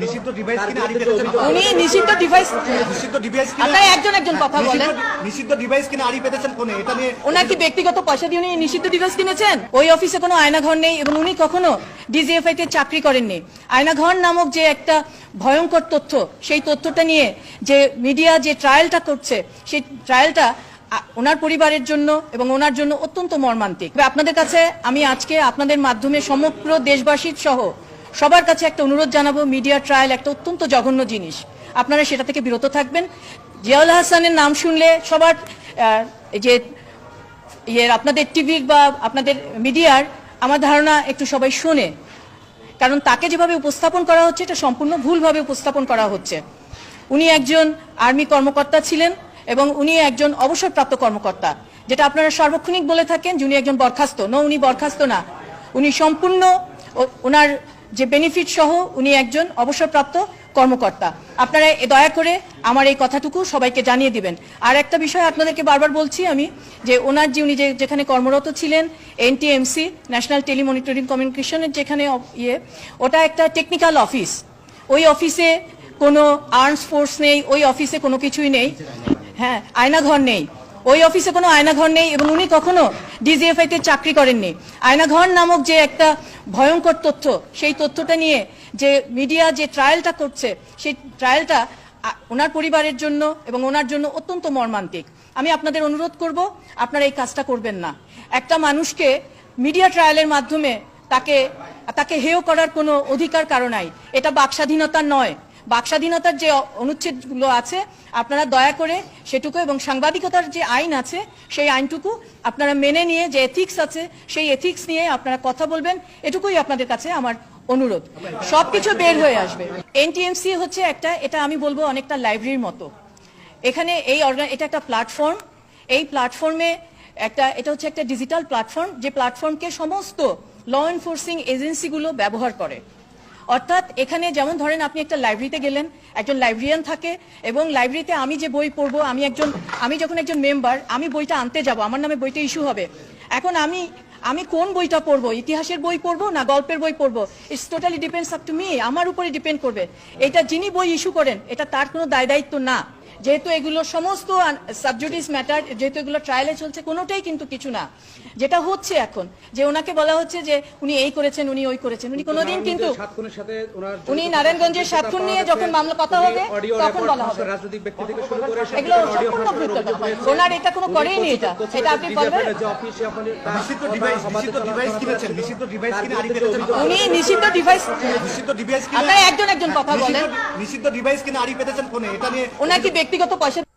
নিষিদ্ধ ডিভাইস কিনে আড়ি পেতেছেন উনি নিষিদ্ধ ডিভাইস নিষিদ্ধ ডিভাইস কিনে আপনারা একজন একজন কথা বলেন। নিষিদ্ধ- নিষিদ্ধ ডিভাইস কিনে আড়ি পেতেছেন কোনে? এটা নিয়ে ওনার কি ব্যক্তিগত পয়সা দিয়ে উনি নিষিদ্ধ ডিভাইস কিনেছেন? ওই অফিসে কোনো আয়নাঘর নেই এবং উনি কখনো ডিজিএফআই তে চাকরি করেননি। আয়নাঘর নামক যে একটা ভয়ঙ্কর তথ্য সেই তথ্যটা নিয়ে যে মিডিয়া যে ট্রায়ালটা করছে সেই ট্রায়ালটা ওনার পরিবারের জন্য এবং ওনার জন্য অত্যন্ত মর্মান্তিক। আপনাদের কাছে আমি আজকে আপনাদের মাধ্যমে সমগ্র দেশবাসীর সহ সবার কাছে একটা অনুরোধ জানাব মিডিয়া ট্রায়াল একটা অত্যন্ত জঘন্য জিনিস। আপনারা সেটা থেকে বিরত থাকবেন। জিয়াউল হাসানের নাম শুনলে সবার যে ইয়ে আপনাদের টিভির বা আপনাদের মিডিয়ার, আমার ধারণা একটু সবাই শোনে। কারণ তাকে যেভাবে উপস্থাপন করা হচ্ছে, এটা সম্পূর্ণ ভুলভাবে উপস্থাপন করা হচ্ছে। উনি একজন আর্মি কর্মকর্তা ছিলেন এবং উনি একজন অবসরপ্রাপ্ত কর্মকর্তা। যেটা আপনারা সার্বক্ষণিক বলে থাকেন যে উনি একজন বরখাস্ত। ন উনি বরখাস্ত না। উনি সম্পূর্ণ ওনার যে বেনিফিট সহ উনি একজন অবসরপ্রাপ্ত কর্মকর্তা। আপনারা দয়া করে আমার এই কথাটুকু সবাইকে জানিয়ে দিবেন। আর একটা বিষয় আপনাদেরকে বারবার বলছি আমি, যে ওনার যে উনি যেখানে কর্মরত ছিলেন এনটিএমসি ন্যাশনাল টেলিমনিটরিং কমিউনিকেশনের যেখানে ইয়ে ওটা একটা টেকনিক্যাল অফিস ওই অফিসে কোনো আর্মস ফোর্স নেই, ওই অফিসে কোনো কিছুই নেই। হ্যাঁ আয়নাঘর নেই। ওই অফিসে কোনো আয়নাঘর নেই এবং উনি কখনো ডিজিএফআই তে চাকরি করেননি। আয়নাঘর নামক যে একটা ভয়ঙ্কর তথ্য, সেই তথ্যটা নিয়ে যে মিডিয়া যে ট্রায়ালটা করছে, সেই ট্রায়ালটা ওনার পরিবারের জন্য এবং ওনার জন্য অত্যন্ত মর্মান্তিক। আমি আপনাদের অনুরোধ করব, আপনারা এই কাজটা করবেন না। একটা মানুষকে মিডিয়া ট্রায়ালের মাধ্যমে তাকে তাকে হেয় করার কোনো অধিকার কারও নাই। এটা বাকস্বাধীনতা নয়। বাকস্বাধীনতার যে অনুচ্ছেদগুলো আছে, আপনারা দয়া করে সেটুকু এবং সাংবাদিকতার যে আইন আছে, সেই আইনটুকু আপনারা মেনে নিয়ে যে এথিক্স আছে, সেই এথিক্স নিয়ে আপনারা কথা বলবেন, এটুকুই আপনাদের কাছে আমার অনুরোধ। সবকিছু বের হয়ে আসবে। এনটিএমসি হচ্ছে একটা, এটা আমি বলব অনেকটা লাইব্রেরির মতো। এখানে এই এটা একটা প্ল্যাটফর্ম এই প্ল্যাটফর্মে একটা, এটা হচ্ছে একটা ডিজিটাল প্ল্যাটফর্ম যে প্ল্যাটফর্মকে সমস্ত ল এনফোর্সিং এজেন্সিগুলো ব্যবহার করে। অর্থাৎ এখানে যেমন ধরেন আপনি একটা লাইব্রেরিতে গেলেন, একজন লাইব্রেরিয়ান থাকে এবং লাইব্রেরিতে আমি যে বই পড়ব, আমি একজন, আমি যখন একজন মেম্বার আমি বইটা আনতে যাব, আমার নামে বইটা ইস্যু হবে। এখন আমি আমি কোন বইটা পড়ব? ইতিহাসের বই পড়ব না গল্পের বই পড়ব? It's totally depends up to me আমার উপরে ডিপেন্ড করবে। এটা যিনি বই ইস্যু করেন, এটা তার কোনো দায় দায়িত্ব না। যেহেতু এগুলো সমস্ত সাবজুডিস ম্যাটার যেহেতু এগুলো ট্রায়ালে চলছে কোনোটাই কিন্তু কিছু না। যেটা হচ্ছে এখন যে ওনাকে বলা হচ্ছে যে উনি এই করেছেন উনি ওই করেছেন উনি কোনোদিন কিন্তু ওনার উনি নারায়ণগঞ্জের সাতক্ষণ নিয়ে যখন মামলা কথা হবে তখন বলা হবে। রাজনৈতিক ব্যক্তি থেকে শুরু করে এগুলো ওনার এটা কোনো করেইনি এটা। এটা আপনি বলবেন? ডিভাইস নিষিদ্ধ ডিভাইস কিনেছেন নিষিদ্ধ ডিভাইস কিনে উনি নিষিদ্ধ ডিভাইস নিষিদ্ধ ডিভাইস কিনে একজন একজন কথা বলেন। নিষিদ্ধ- ডিভাইস কিনে আড়ি পেতেছেন কোনে এটা নিয়ে ওনার কি ব্যক্তিগত পয়সা